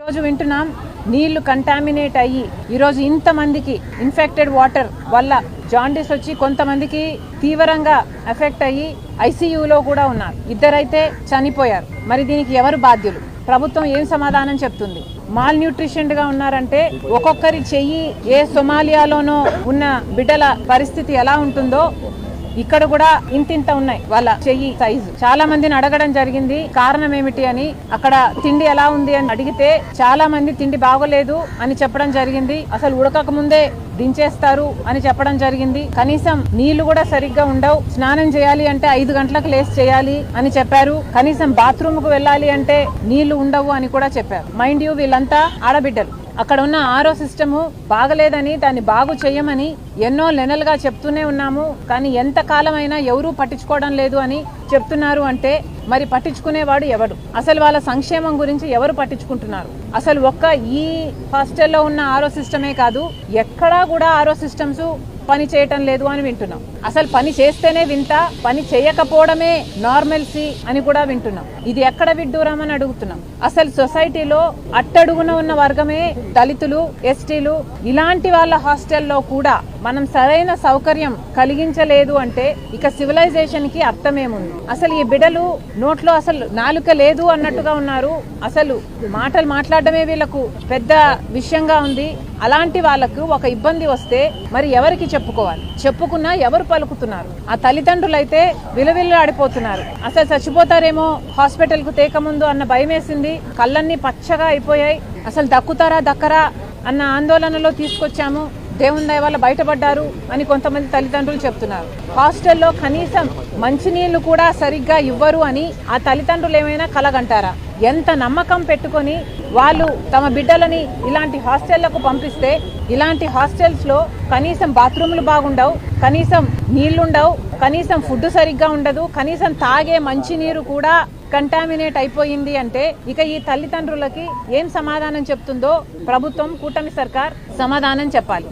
ఈరోజు వింటున్నాం నీళ్ళు కంటామినేట్ అయ్యి ఈరోజు ఇంతమందికి ఇన్ఫెక్టెడ్ వాటర్ వల్ల జాండీస్ వచ్చి కొంతమందికి తీవ్రంగా ఎఫెక్ట్ అయ్యి ఐసీయూలో కూడా ఉన్నారు. ఇద్దరైతే చనిపోయారు. మరి దీనికి ఎవరు బాధ్యులు? ప్రభుత్వం ఏం సమాధానం చెప్తుంది? మాల్ న్యూట్రిషన్గా ఉన్నారంటే ఒక్కొక్కరి చెయ్యి ఏ సొమాలియాలోనో ఉన్న బిడ్డల పరిస్థితి ఎలా ఉంటుందో ఇక్కడ కూడా ఇంతింత ఉన్నాయి వాళ్ళ చెయ్యి సైజు చాలా మందిని అడగడం జరిగింది కారణం ఏమిటి అని. అక్కడ తిండి ఎలా ఉంది అని అడిగితే చాలా మంది తిండి బాగోలేదు అని చెప్పడం జరిగింది. అసలు ఉడకక ముందే దించేస్తారు అని చెప్పడం జరిగింది. కనీసం నీళ్ళు కూడా సరిగ్గా ఉండవు. స్నానం చేయాలి అంటే ఐదు గంటలకు లేస్ చేయాలి అని చెప్పారు. కనీసం బాత్రూమ్కు వెళ్ళాలి అంటే నీళ్ళు ఉండవు అని కూడా చెప్పారు. మైండ్ యూ వీళ్ళంతా ఆడబిడ్డలు. అక్కడ ఉన్న ఆరో సిస్టము బాగలేదని దాన్ని బాగు చేయమని ఎన్నో నెలలుగా చెప్తూనే ఉన్నాము. కానీ ఎంత కాలమైనా ఎవరూ పట్టించుకోవడం లేదు అని చెప్తున్నారు అంటే మరి పట్టించుకునేవాడు ఎవడు? అసలు వాళ్ళ సంక్షేమం గురించి ఎవరు పట్టించుకుంటున్నారు? అసలు ఒక్క ఈ హాస్టల్లో ఉన్న ఆరో సిస్టమే కాదు ఎక్కడా కూడా ఆరో సిస్టమ్స్ పని చేయటం లేదు అని వింటున్నాం. అసలు పని చేస్తేనే వింత పని చేయకపోవడమే నార్మల్సీ అని కూడా వింటున్నాం. ఇది ఎక్కడ విడ్డూరం అని అడుగుతున్నాం. అసలు సొసైటీలో అట్టడుగున ఉన్న వర్గమే దళితులు ఎస్టీలు ఇలాంటి వాళ్ళ హాస్టల్లో కూడా మనం సరైన సౌకర్యం కలిగించలేదు అంటే ఇక సివిలైజేషన్కి అర్థమేముంది? అసలు ఈ బిడలు నోట్లో అసలు నాలుక లేదు అన్నట్టుగా ఉన్నారు. అసలు మాటలు మాట్లాడడమే వీళ్ళకు పెద్ద విషయంగా ఉంది. అలాంటి వాళ్ళకు ఒక ఇబ్బంది వస్తే మరి ఎవరికి చెప్పుకోవాలి? చెప్పుకున్నా ఎవరు పలుకుతున్నారు? ఆ తల్లిదండ్రులు అయితే విలువిల్లాడిపోతున్నారు. అసలు చచ్చిపోతారేమో హాస్పిటల్కు తేకముందు అన్న భయం వేసింది కళ్ళన్నీ పచ్చగా అయిపోయాయి. అసలు దక్కుతారా దక్కరా అన్న ఆందోళనలో తీసుకొచ్చాము. దేవుని దయ వల్ల బయటపడ్డారు అని కొంతమంది తల్లిదండ్రులు చెప్తున్నారు. హాస్టల్లో కనీసం మంచినీళ్ళు కూడా సరిగ్గా ఇవ్వరు అని ఆ తల్లిదండ్రులు ఏమైనా కలగంటారా? ఎంత నమ్మకం పెట్టుకొని వాళ్ళు తమ బిడ్డలని ఇలాంటి హాస్టళ్ళకు పంపిస్తే ఇలాంటి హాస్టల్స్లో కనీసం బాత్రూములు బాగుండవు కనీసం నీళ్ళుండవు కనీసం ఫుడ్ సరిగ్గా ఉండదు కనీసం తాగే మంచినీరు కూడా కంటామినేట్ అయిపోయింది అంటే ఇక ఈ తల్లిదండ్రులకి ఏం సమాధానం చెప్తుందో ప్రభుత్వం కూటమి సర్కార్ సమాధానం చెప్పాలి.